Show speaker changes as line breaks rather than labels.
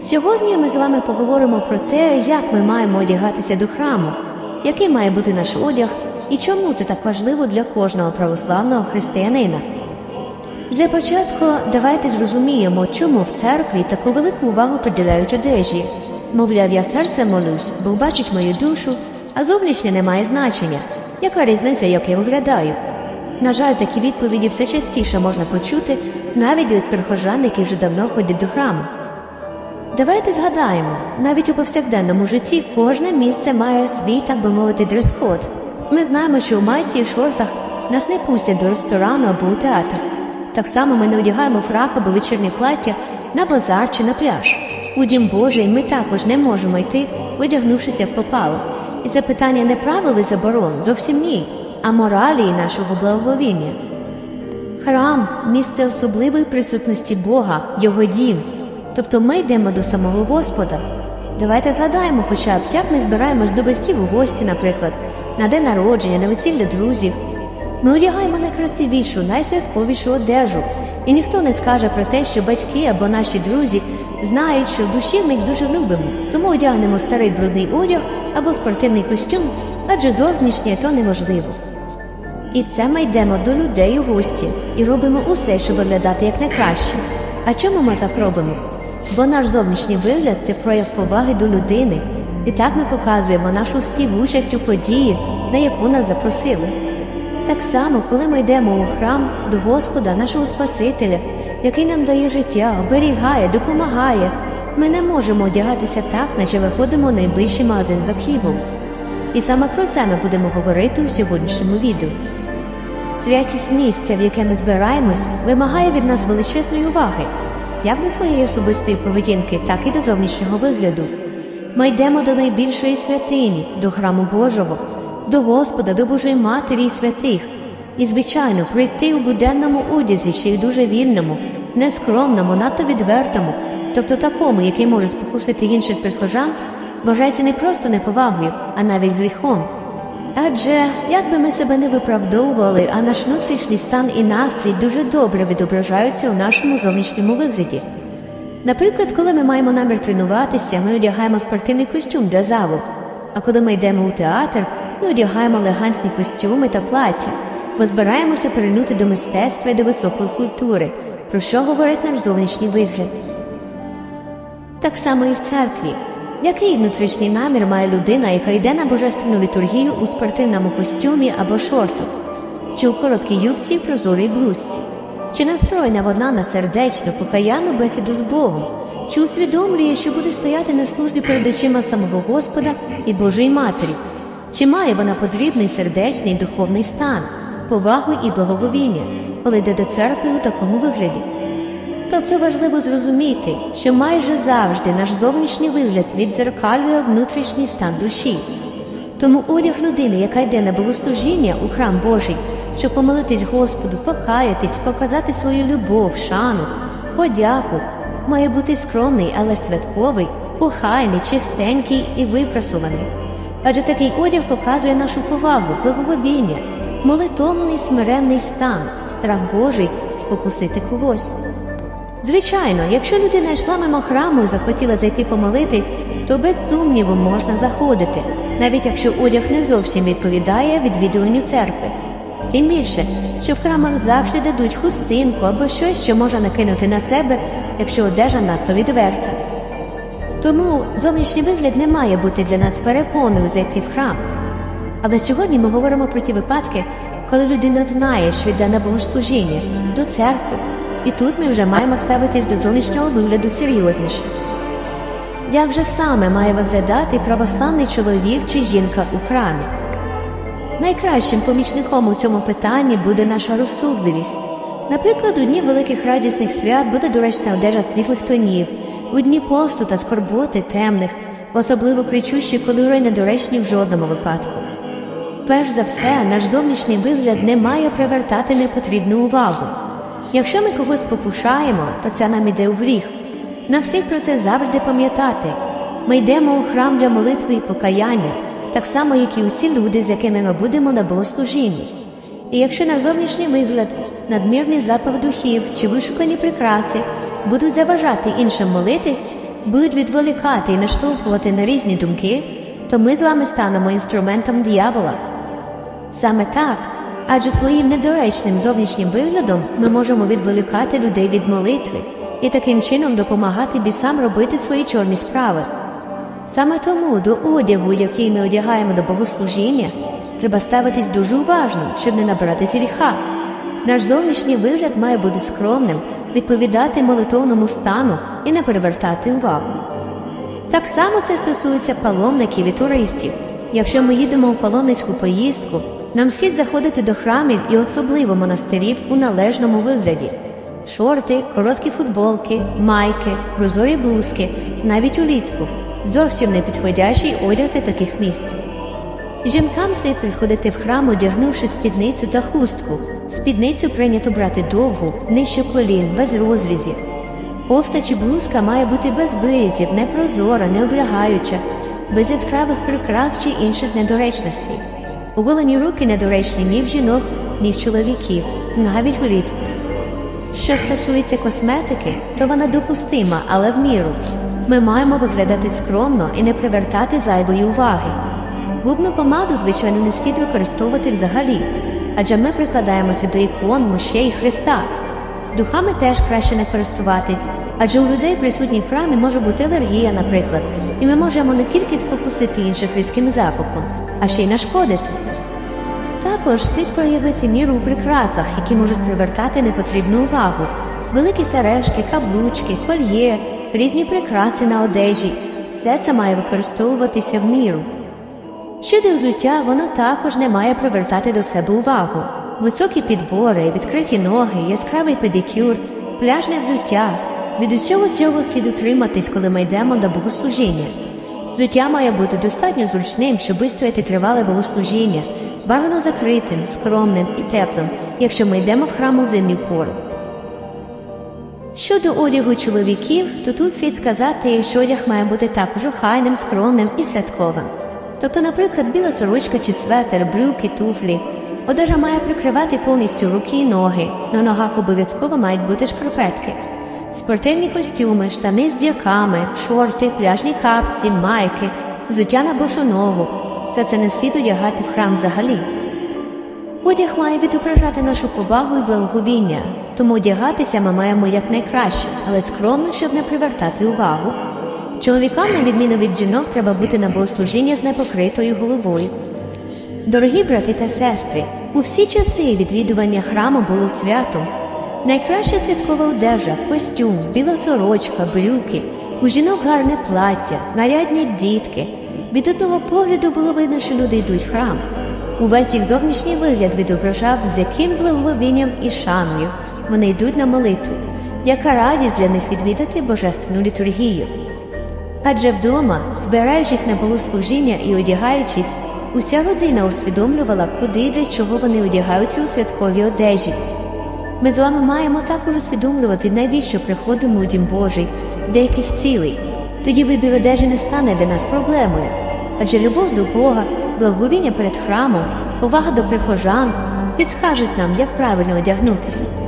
Сьогодні ми з вами поговоримо про те, як ми маємо одягатися до храму, який має бути наш одяг і чому це так важливо для кожного православного християнина. Для початку давайте зрозуміємо, чому в церкві таку велику увагу приділяють одежі. Мовляв, я серцем молюсь, Бог бачить мою душу, а зовнішнє не має значення. Яка різниця, як я виглядаю? На жаль, такі відповіді все частіше можна почути навіть від прихожан, які вже давно ходять до храму. Давайте згадаємо, навіть у повсякденному житті кожне місце має свій, так би мовити, дрес-код. Ми знаємо, що у майці і шортах нас не пустять до ресторану або у театр. Так само ми не одягаємо фрак або вечірнє плаття на базар чи на пляж. У дім Божий ми також не можемо йти, видягнувшися в попало. І це питання не правил і заборон, зовсім ні, а моралі і нашого благовіння. Храм місце особливої присутності Бога, Його дім. Тобто ми йдемо до самого Господа. Давайте згадаємо хоча б, як ми збираємось до батьків у гості, наприклад, на день народження, на весілля друзів. Ми одягаємо найкрасивішу, найсвятковішу одежу, і ніхто не скаже про те, що батьки або наші друзі знають, що в душі ми їх дуже любимо, тому одягнемо старий брудний одяг або спортивний костюм, адже зовнішнє то неможливо. І це ми йдемо до людей у гості і робимо усе, щоб виглядати як найкраще. А чому ми так робимо? Бо наш зовнішній вигляд це прояв поваги до людини, і так ми показуємо нашу співучасть у події, на яку нас запросили. Так само, коли ми йдемо у храм до Господа, нашого Спасителя, який нам дає життя, оберігає, допомагає, ми не можемо одягатися так, наче виходимо в найближчий за Києвом. І саме про це ми будемо говорити у сьогоднішньому відео. Святість місця, в яке ми збираємось, вимагає від нас величезної уваги, як до своєї особистої поведінки, так і до зовнішнього вигляду. Ми йдемо до найбільшої святині, до храму Божого, до Господа, до Божої Матері і святих. І, звичайно, прийти у буденному одязі, ще й дуже вільному, нескромному, надто відвертому, тобто такому, який може спокусити інших прихожан, вважається не просто неповагою, а навіть гріхом. Адже як би ми себе не виправдовували, а наш внутрішній стан і настрій дуже добре відображаються у нашому зовнішньому вигляді. Наприклад, коли ми маємо намір тренуватися, ми одягаємо спортивний костюм для залу, а коли ми йдемо у театр, ми одягаємо елегантні костюми та плаття, бо збираємося прильнути до мистецтва і до високої культури, про що говорить наш зовнішній вигляд. Так само і в церкві. Який внутрішній намір має людина, яка йде на божественну літургію у спортивному костюмі або шортах, чи у короткій юбці і прозорій блузці? Чи настроєна вона на сердечну, покаянну бесіду з Богом? Чи усвідомлює, що буде стояти на службі перед очима самого Господа і Божої Матері? Чи має вона потрібний сердечний духовний стан, повагу і благовоління, коли йде до церкви у такому вигляді? Тобто важливо зрозуміти, що майже завжди наш зовнішній вигляд відзеркалює внутрішній стан душі. Тому одяг людини, яка йде на богослужіння у храм Божий, щоб помолитись Господу, покаятись, показати свою любов, шану, подяку, має бути скромний, але святковий, охайний, чистенький і випрасуваний. Адже такий одяг показує нашу повагу, благовіння, молитовний смиренний стан, страх Божий спокусити когось. Звичайно, якщо людина йшла мимо храму і захотіла зайти помолитись, то без сумніву можна заходити, навіть якщо одяг не зовсім відповідає відвідуванню церкви. Тим більше, що в храмах завжди дадуть хустинку або щось, що можна накинути на себе, якщо одежа надто відверта. Тому зовнішній вигляд не має бути для нас перепоною зайти в храм. Але сьогодні ми говоримо про ті випадки, коли людина знає, що йде на богослужіння, до церкви, і тут ми вже маємо ставитись до зовнішнього вигляду серйозніше. Як же саме має виглядати православний чоловік чи жінка у храмі? Найкращим помічником у цьому питанні буде наша розсудливість. Наприклад, у дні великих радісних свят буде доречна одежа світлих тонів, у дні посту та скорботи темних, особливо кричущі кольори недоречні в жодному випадку. Перш за все, наш зовнішній вигляд не має привертати непотрібну увагу. Якщо ми когось спокушаємо, то це нам іде у гріх. Нам слід про це завжди пам'ятати. Ми йдемо у храм для молитви і покаяння, так само, як і усі люди, з якими ми будемо на богослужінні. І якщо наш зовнішній вигляд, надмірний запах духів чи вишукані прикраси будуть заважати іншим молитись, будуть відволікати і наштовхувати на різні думки, то ми з вами станемо інструментом диявола. Саме так, адже своїм недоречним зовнішнім виглядом ми можемо відволікати людей від молитви і таким чином допомагати бісам робити свої чорні справи. Саме тому до одягу, який ми одягаємо до богослужіння, треба ставитись дуже уважно, щоб не набиратися гріха. Наш зовнішній вигляд має бути скромним, відповідати молитовному стану і не перевертати увагу. Так само це стосується паломників і туристів. Якщо ми їдемо у паломницьку поїздку, нам слід заходити до храмів і особливо монастирів у належному вигляді. Шорти, короткі футболки, майки, прозорі блузки, навіть улітку зовсім не підходящий одяг для таких місць. Жінкам слід приходити в храм, одягнувши спідницю та хустку. Спідницю прийнято брати довгу, нижче колін, без розрізів. Кофта чи блузка має бути без вирізів, не прозора, не облягаюча, без яскравих прикрас чи інших недоречностей. Оголені руки недоречні ні в жінок, ні в чоловіків, навіть влітку. Що стосується косметики, то вона допустима, але в міру. Ми маємо виглядати скромно і не привертати зайвої уваги. Губну помаду, звичайно, не слід використовувати взагалі, адже ми прикладаємося до ікон, мощей Христа. Духами теж краще не користуватись, адже у людей присутніх в храмі може бути алергія, наприклад, і ми можемо не тільки спокусити інших різким запахом, а ще й нашкодити. Також слід проявити міру у прикрасах, які можуть привертати непотрібну увагу. Великі сережки, каблучки, кольє, різні прикраси на одежі. Все це має використовуватися в міру. Щодо взуття, воно також не має привертати до себе увагу. Високі підбори, відкриті ноги, яскравий педикюр, пляжне взуття. Від усього цього слід утриматись, коли ми йдемо до богослужіння. Взуття має бути достатньо зручним, щоб вистояти тривале богослужіння, бажано закритим, скромним і теплим, якщо ми йдемо в храм у зимню пору. Щодо одягу чоловіків, то тут слід сказати, що одяг має бути також охайним, скромним і святковим. Тобто, наприклад, біла сорочка чи светер, брюки, туфлі. Одежа має прикривати повністю руки і ноги, на ногах обов'язково мають бути шкарпетки. Спортивні костюми, штани з дірками, шорти, пляжні капці, майки, взуття на босу ногу. Все це не слід одягати в храм взагалі. Одяг має відображати нашу повагу і благоговіння, тому одягатися ми маємо якнайкраще, але скромно, щоб не привертати увагу. Чоловікам, на відміну від жінок, треба бути на богослужіння з непокритою головою. Дорогі брати та сестри, у всі часи відвідування храму було святом. Найкраща святкова одежа, костюм, біла сорочка, брюки, у жінок гарне плаття, нарядні дітки. Від одного погляду було видно, що люди йдуть в храм. Увесь їх зовнішній вигляд відображав, з яким благовінням і шаною вони йдуть на молитву, яка радість для них відвідати божественну літургію. Адже вдома, збираючись на богослужіння і одягаючись, уся родина усвідомлювала, куди для чого вони одягаються у святкові одежі. Ми з вами маємо також усвідомлювати, навіщо приходимо у Дім Божий, деяких цілей. Тоді вибір одежі не стане для нас проблемою. Адже любов до Бога, благовіння перед храмом, повага до прихожан підскажуть нам, як правильно одягнутися.